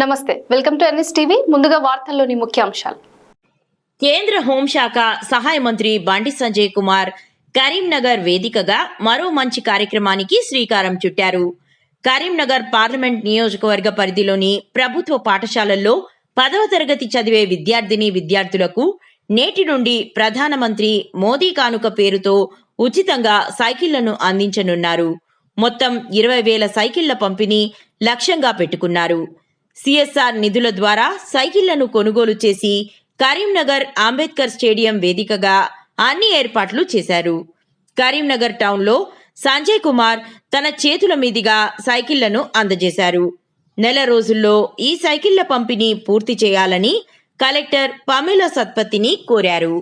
నమస్తే welcome to NS TV. ముందుగా వార్తల్లోని ముఖ్యాంశాలు కేంద్ర హోంశాఖ సహాయ మంత్రి బండి సంజయ్ కుమార్ కరీంనగర్ వేదికగా మరో మంచి కార్యక్రమానికి శ్రీకారం చుట్టారు. కరీంనగర్ పార్లమెంట్ నియోజకవర్గ పరిధిలోని ప్రభుత్వ పాఠశాలల్లో పదవ తరగతి చదివే విద్యార్థిని విద్యార్థులకు నేటి నుండి ప్రధానమంత్రి మోదీ కానుక పేరుతో ఉచితంగా సైకిళ్ళను అందించనున్నారు. మొత్తం ఇరవై వేల సైకిళ్ళ పంపిణీ లక్ష్యంగా పెట్టుకున్నారు. సిఎస్ఆర్ నిధుల ద్వారా సైకిళ్ళను కొనుగోలు చేసి కరీంనగర్ అంబేద్కర్ స్టేడియం వేదికగా అన్ని ఏర్పాట్లు చేశారు. కరీంనగర్ టౌన్లో సంజయ్ కుమార్ తన చేతుల మీదుగా సైకిళ్ళను అందజేశారు. నెల రోజుల్లో ఈ సైకిళ్ళ పంపిణీ పూర్తి చేయాలని కలెక్టర్ పమేల సత్పతిని కోరారు.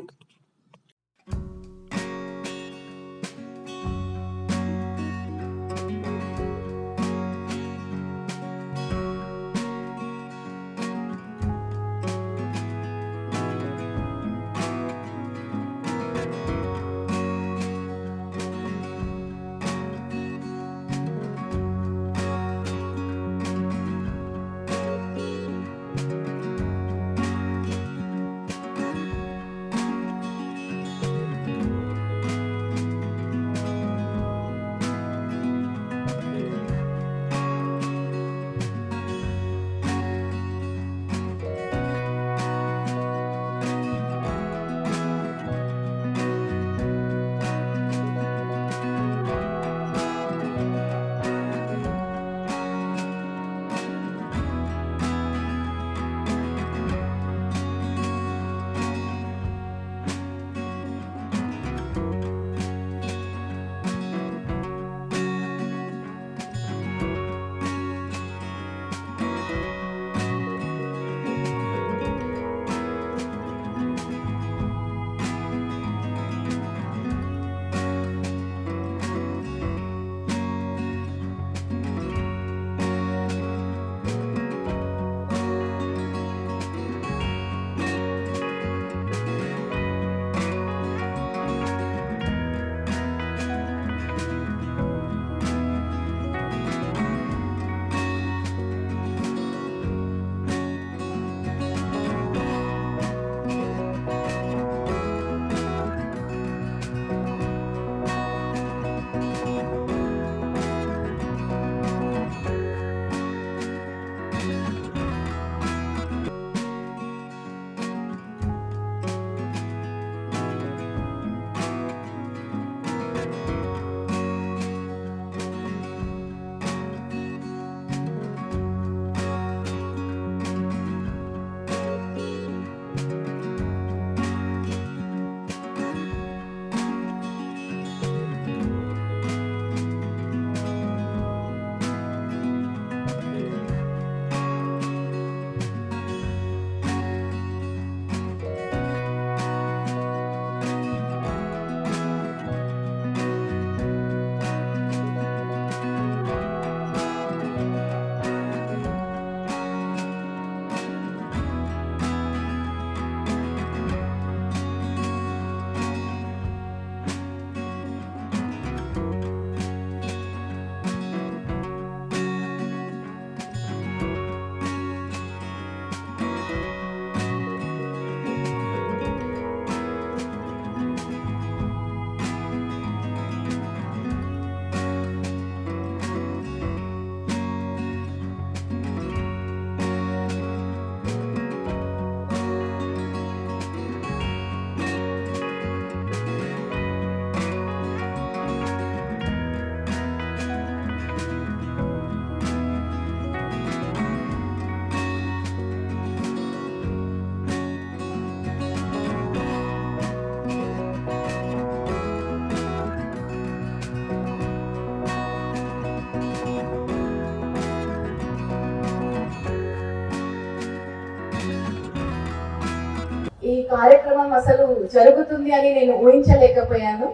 కార్యక్రమం అసలు జరుగుతుంది అని నేను ఊహించలేకపోయాను.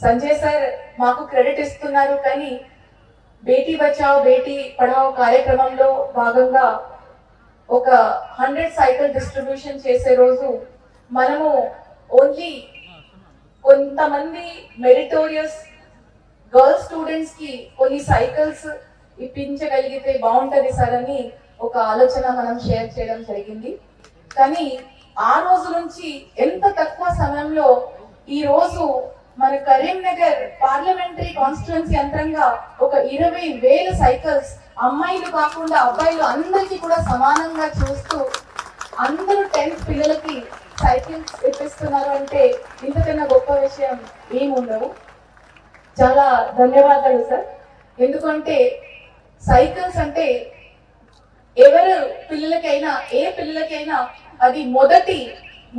సంజయ్ సార్ మాకు క్రెడిట్ ఇస్తున్నారు కానీ బేటీ బచావ్ బేటీ పడావ్ కార్యక్రమంలో భాగంగా ఒక హండ్రెడ్ సైకిల్ డిస్ట్రిబ్యూషన్ చేసే రోజు మనము ఓన్లీ కొంతమంది మెరిటోరియస్ గర్ల్ స్టూడెంట్స్కి కొన్ని సైకిల్స్ ఇప్పించగలిగితే బాగుంటది సార్ అని ఒక ఆలోచన మనం షేర్ చేయడం జరిగింది. కానీ ఆ రోజు నుంచి ఎంత తక్కువ సమయంలో ఈ రోజు మన కరీంనగర్ పార్లమెంటరీ కాన్స్టిట్యున్సీ యంత్రంగా ఒక ఇరవై వేల సైకిల్స్ అమ్మాయిలు కాకుండా అబ్బాయిలు అందరికీ కూడా సమానంగా చూస్తూ అందరూ టెన్త్ పిల్లలకి సైకిల్స్ ఇప్పిస్తున్నారు అంటే ఇంతకన్నా గొప్ప విషయం ఏముండవు. చాలా ధన్యవాదాలు సార్. ఎందుకంటే సైకిల్స్ అంటే ఎవరు పిల్లలకైనా ఏ పిల్లలకైనా అది మొదటి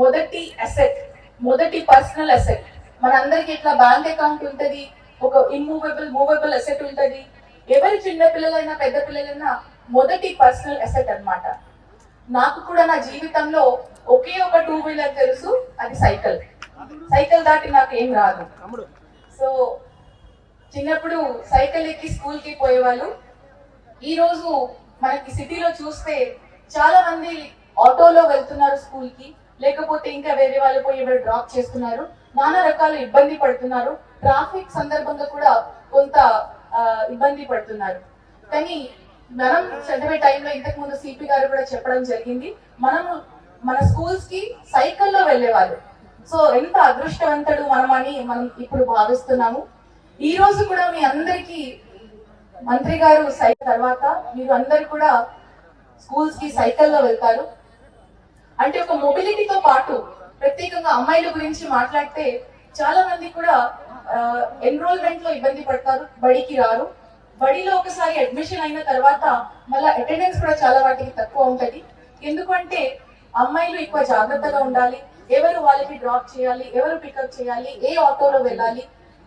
మొదటి అసెట్ మొదటి పర్సనల్ అసెట్ మనందరికి ఇట్లా బ్యాంక్ అకౌంట్ ఉంటుంది ఒక ఇమ్మూవబుల్ మూవబుల్ అసెట్ ఉంటుంది. ఎవరి చిన్న పిల్లలైనా పెద్ద పిల్లలైనా మొదటి పర్సనల్ అసెట్ అన్నమాట. నాకు కూడా నా జీవితంలో ఒకే ఒక టూ వీలర్ తెలుసు అది సైకిల్ సైకిల్ దాటి నాకు ఏం రాదు. సో చిన్నప్పుడు సైకిల్ ఎక్కి స్కూల్కి పోయేవాళ్ళు. ఈరోజు మనకి సిటీలో చూస్తే చాలా మంది ఆటోలో వెళ్తున్నారు స్కూల్కి. లేకపోతే ఇంకా వేరే వాళ్ళు పోయి ఎవరు డ్రాప్ చేస్తున్నారు. నానా రకాల ఇబ్బంది పడుతున్నారు. ట్రాఫిక్ సందర్భంగా కూడా కొంత ఇబ్బంది పడుతున్నారు. కానీ మనం చదివే టైంలో ఇంతకు ముందు సిపి గారు కూడా చెప్పడం జరిగింది. మనము మన స్కూల్స్కి సైకిల్లో వెళ్ళేవాళ్ళు. సో ఎంత అదృష్టవంతుడు మనం అని మనం ఇప్పుడు భావిస్తున్నాము. ఈ రోజు కూడా మీ అందరికీ మంత్రి గారు సైకిల్ తర్వాత మీరు అందరు కూడా స్కూల్స్కి సైకిల్లో వెళ్తారు. అంటే ఒక మొబిలిటీతో పాటు ప్రత్యేకంగా అమ్మాయిల గురించి మాట్లాడితే చాలా మంది కూడా ఎన్రోల్మెంట్లో ఇబ్బంది పడతారు బడికి రారు. బడిలో ఒకసారి అడ్మిషన్ అయిన తర్వాత మళ్ళీ అటెండెన్స్ కూడా చాలా వాటికి తక్కువ ఉంటుంది. ఎందుకంటే అమ్మాయిలు ఎక్కువ జాగ్రత్తగా ఉండాలి ఎవరు వాళ్ళకి డ్రాప్ చేయాలి ఎవరు పికప్ చేయాలి ఏ ఆటోలో వెళ్ళాలి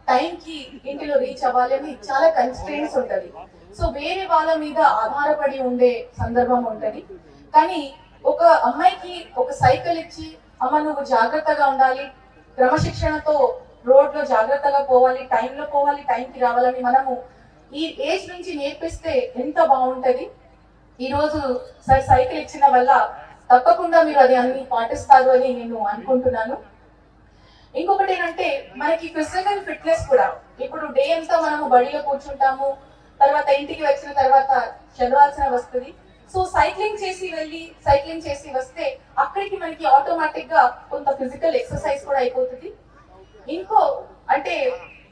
టైంకి ఇంటిలో రీచ్ అవ్వాలి అని చాలా కన్స్ట్రెయిన్స్ ఉంటుంది. సో వేరే వాళ్ళ మీద ఆధారపడి ఉండే సందర్భం ఉంటుంది. కానీ ఒక అమ్మాయికి ఒక సైకిల్ ఇచ్చి అమ్మ నువ్వు జాగ్రత్తగా ఉండాలి. క్రమశిక్షణతో రోడ్లో జాగ్రత్తగా పోవాలి టైంలో పోవాలి టైంకి రావాలని మనము ఈ ఏజ్ నుంచి నేర్పిస్తే ఎంత బాగుంటుంది? ఈరోజు సార్ సైకిల్ ఇచ్చిన వల్ల తప్పకుండా మీరు అది అన్ని పాటిస్తారు అని నేను అనుకుంటున్నాను. ఇంకొకటి ఏంటంటే మనకి ఫిజికల్ ఫిట్నెస్ కూడా ఇప్పుడు డే అంతా మనము బడిలో కూర్చుంటాము తర్వాత ఇంటికి వచ్చిన తర్వాత చదవాల్సిన వస్తుంది సో సైక్లింగ్ చేసి వెళ్ళి సైక్లింగ్ చేసి వస్తే అక్కడికి మనకి ఆటోమేటిక్గా కొంత ఫిజికల్ ఎక్సర్సైజ్ కూడా అయిపోతుంది. ఇంకో అంటే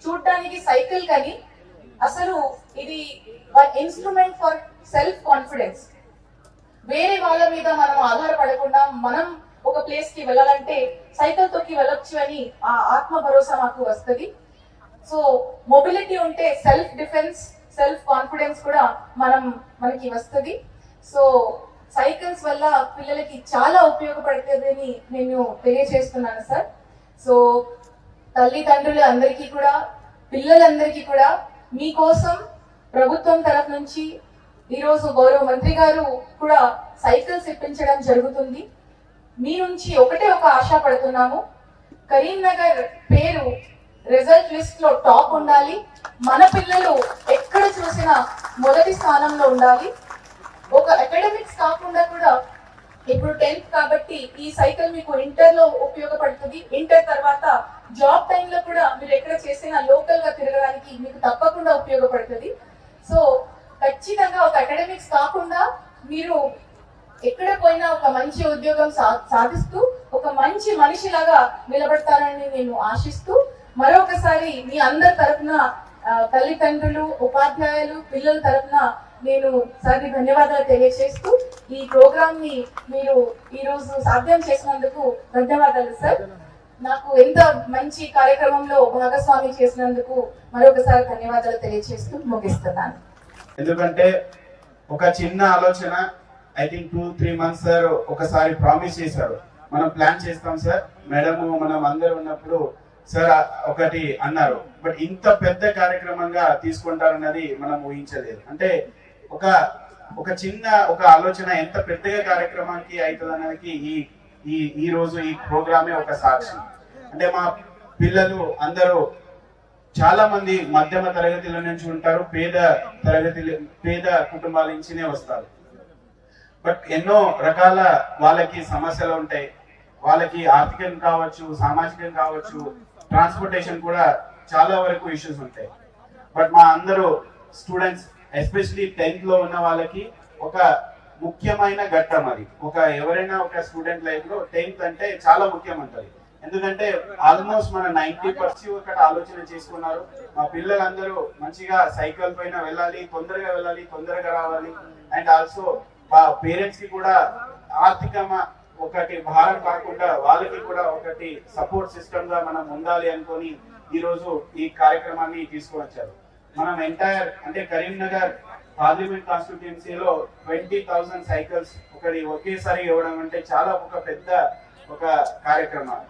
చూడడానికి సైకిల్ కానీ అసలు ఇది ఇన్స్ట్రుమెంట్ ఫర్ సెల్ఫ్ కాన్ఫిడెన్స్ వేరే వాళ్ళ మీద మనం ఆధారపడకుండా మనం ఒక ప్లేస్కి వెళ్ళాలంటే సైకిల్ తోకి వెళ్ళొచ్చు అని ఆ ఆత్మ భరోసా మాకు వస్తుంది. సో మొబిలిటీ ఉంటే సెల్ఫ్ డిఫెన్స్ సెల్ఫ్ కాన్ఫిడెన్స్ కూడా మనం మనకి వస్తుంది. సో సైకిల్స్ వల్ల పిల్లలకి చాలా ఉపయోగపడుతుందని నేను తెలియజేస్తున్నాను సార్. సో తల్లిదండ్రులు అందరికీ కూడా పిల్లలందరికీ కూడా మీకోసం ప్రభుత్వం తరఫు నుంచి ఈరోజు గౌరవ మంత్రి గారు కూడా సైకిల్స్ ఇప్పించడం జరుగుతుంది. మీ నుంచి ఒకటే ఒక ఆశ పడుతున్నాము. కరీంనగర్ పేరు రిజల్ట్ లిస్ట్లో టాప్ ఉండాలి. మన పిల్లలు ఎక్కడ చూసినా మొదటి స్థానంలో ఉండాలి. ఒక అకాడమిక్స్ కాకుండా కూడా ఇప్పుడు టెన్త్ కాబట్టి ఈ సైకిల్ మీకు ఇంటర్లో ఉపయోగపడుతుంది. ఇంటర్ తర్వాత జాబ్ టైంలో కూడా మీరు ఎక్కడ చేసినా లోకల్గా తిరగడానికి మీకు తప్పకుండా ఉపయోగపడుతుంది. సో ఖచ్చితంగా ఒక అకాడమిక్స్ కాకుండా మీరు ఎక్కడ పోయినా ఒక మంచి ఉద్యోగం సా- సాధిస్తూ ఒక మంచి మనిషిలాగా నిలబడతారని నేను ఆశిస్తూ మరొకసారి మీ అందరి తరఫున తల్లిదండ్రులు ఉపాధ్యాయులు పిల్లల తరఫున నేను సార్కి ధన్యవాదాలు తెలియజేస్తూ ఈ ప్రోగ్రామ్ని మీరు ఈరోజు సాధ్యం చేసినందుకు ధన్యవాదాలు సార్. నాకు ఎంత మంచి కార్యక్రమంలో భాగస్వామి చేసినందుకు మరొకసారి ధన్యవాదాలు తెలియజేస్తూ ముగిస్తున్నాను. ఎందుకంటే ఒక చిన్న ఆలోచన I think two three months sir ఒకసారి ప్రామిస్ చేశారు. మనం ప్లాన్ చేస్తాం సార్ మేడం మనం అందరు ఉన్నప్పుడు సార్ ఒకటి అన్నారు. బట్ ఇంత పెద్ద కార్యక్రమంగా తీసుకుంటారన్నది మనం ఊహించలేదు. అంటే ఒక ఒక చిన్న ఒక ఆలోచన ఎంత పెద్దగా కార్యక్రమానికి అవుతుంది అనేది ఈ ఈ ఈ రోజు ఈ ప్రోగ్రామే ఒక సాక్షి. అంటే మా పిల్లలు అందరూ చాలా మంది మధ్యమ తరగతిలో నుంచి ఉంటారు పేద తరగతి పేద కుటుంబాల నుంచినే వస్తారు. బట్ ఎన్నో రకాల వాళ్ళకి సమస్యలు ఉంటాయి. వాళ్ళకి ఆర్థికం కావచ్చు సామాజికం కావచ్చు ట్రాన్స్పోర్టేషన్ కూడా చాలా వరకు ఇష్యూస్ ఉంటాయి. బట్ మా అందరూ స్టూడెంట్స్ ఎస్పెషలీ టెన్త్లో ఉన్న వాళ్ళకి ఒక ముఖ్యమైన ఘట్టం అది. ఒక ఎవరైనా ఒక స్టూడెంట్ లైఫ్లో టెన్త్ అంటే చాలా ముఖ్యం అంటది ఎందుకంటే ఆల్మోస్ట్ మన నైన్టీ పర్సెంట్ ఒకటి ఆలోచన చేసుకున్నారు. మా పిల్లలందరూ మంచిగా సైకిల్ పైన వెళ్ళాలి తొందరగా వెళ్ళాలి తొందరగా రావాలి. అండ్ ఆల్సో మా పేరెంట్స్కి కూడా ఆర్థిక ఒకటి భారం కాకుండా వాళ్ళకి కూడా ఒకటి సపోర్ట్ సిస్టమ్గా మనం ఉండాలి అనుకొని ఈ రోజు ఈ కార్యక్రమాన్ని తీసుకువచ్చారు. మనం ఎంటైర్ అంటే కరీంనగర్ పార్లమెంట్ కాన్స్టిట్యున్సీలో ట్వంటీ థౌసండ్ సైకిల్స్ ఒకటి ఒకేసారి ఇవ్వడం అంటే చాలా ఒక పెద్ద ఒక కార్యక్రమం.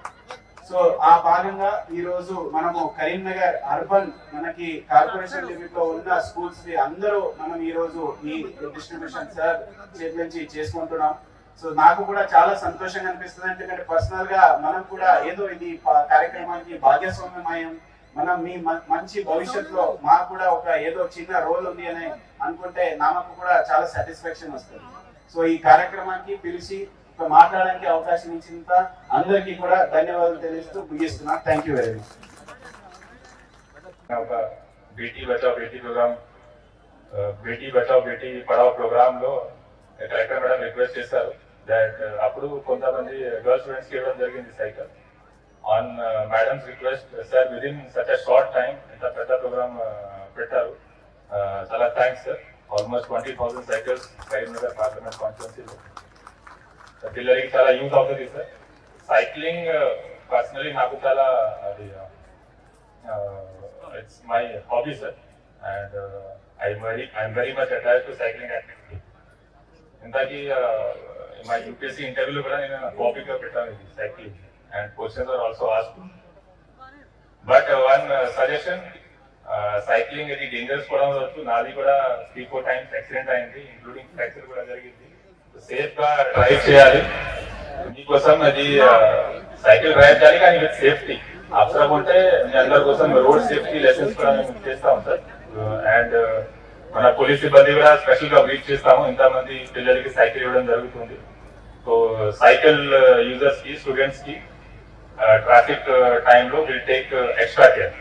సో ఆ భాగంగా ఈ రోజు మనము కరీంనగర్ అర్బన్ మనకి కార్పొరేషన్ లిమిట్లో ఉన్న స్కూల్స్ని అందరూ మనం ఈ రోజు ఈ డిస్ట్రిబ్యూషన్ సార్ చేతి నుంచి చేసుకుంటున్నాం. సో నాకు కూడా చాలా సంతోషంగా అనిపిస్తుంది. ఎందుకంటే పర్సనల్గా మనం కూడా ఏదో ఇది కార్యక్రమానికి కార్యక్రమానికి అయ్యాం మనం మీ మంచి భవిష్యత్తులో మాకు కూడా ఒక ఏదో చిన్న రోల్ ఉంది అని అనుకుంటే నాకు కూడా చాలా సాటిస్ఫాక్షన్ వస్తుంది. సో ఈ కార్యక్రమానికి పిలిచి మాట్లాడడానికి అవకాశం ఇచ్చినంత అందరికీ కూడా ధన్యవాదాలు తెలియజేస్తూ ముగిస్తున్నా. థ్యాంక్ యూ వెరీ మచ్ ఒక బేటీ బచావ్ బేటీ ప్రోగ్రామ్ బేటీ బచావ్ బేటీ పడావ్ ప్రోగ్రామ్లో కలెక్టర్ మేడం రిక్వెస్ట్ చేశారు. దట్ అప్పుడు కొంతమంది గర్ల్ స్టూడెంట్స్కి ఇవ్వడం జరిగింది cycle on madam's request sir with in such a short time ఇంత పెద్ద ప్రోగ్రామ్ పెట్టారు. ఆ, చాలా thanks sir almost twenty thousand cycles Karimnagar parliament కాన్స్టిట్యున్సీలో పిల్లలకి చాలా యూజ్ అవుతుంది సార్ సైక్లింగ్ పర్సనలీ నాకు చాలా అది uh, it's my hobby, sir, and uh, I'm very I'm very much attached to cycling activity. ఇంతకీ మా యూపీఎస్సీ ఇంటర్వ్యూలో కూడా నేను టాపిక్గా పెట్టాను ఇది cycling and questions are also ask but one suggestion cycling ఇది డేంజరస్ కూడా ఉండవచ్చు నాది కూడా త్రీ ఫోర్ టైమ్స్ యాక్సిడెంట్ అయింది ఇంక్లూడింగ్ ఫ్రాక్చర్ కూడా జరిగింది. సేఫ్గా డ్రైవ్ చేయాలి. మీకోసం అది uh, సైకిల్ డ్రైవ్ చేయాలి కానీ విత్ సేఫ్టీ అవసరం ఉంటే మీ అందరి కోసం రోడ్ సేఫ్టీ లెసన్స్ కూడా మేము చేస్తాం సార్ అండ్ uh, uh, మన పోలీస్ సిబ్బంది కూడా స్పెషల్గా బ్రీచ్ చేస్తాము. ఇంతమంది పిల్లలకి సైకిల్ ఇవ్వడం జరుగుతుంది. సో సైకిల్ యూజర్స్కి స్టూడెంట్స్కి Uh, traffic uh, time law will take uh, extra care.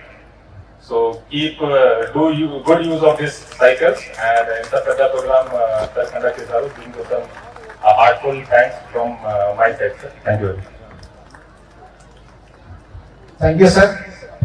So keep do you, good use of these cycles and in the program, uh, Sir Kanda Kisaru giving you some heartful thanks from my side, sir. Thank you. Thank you, sir.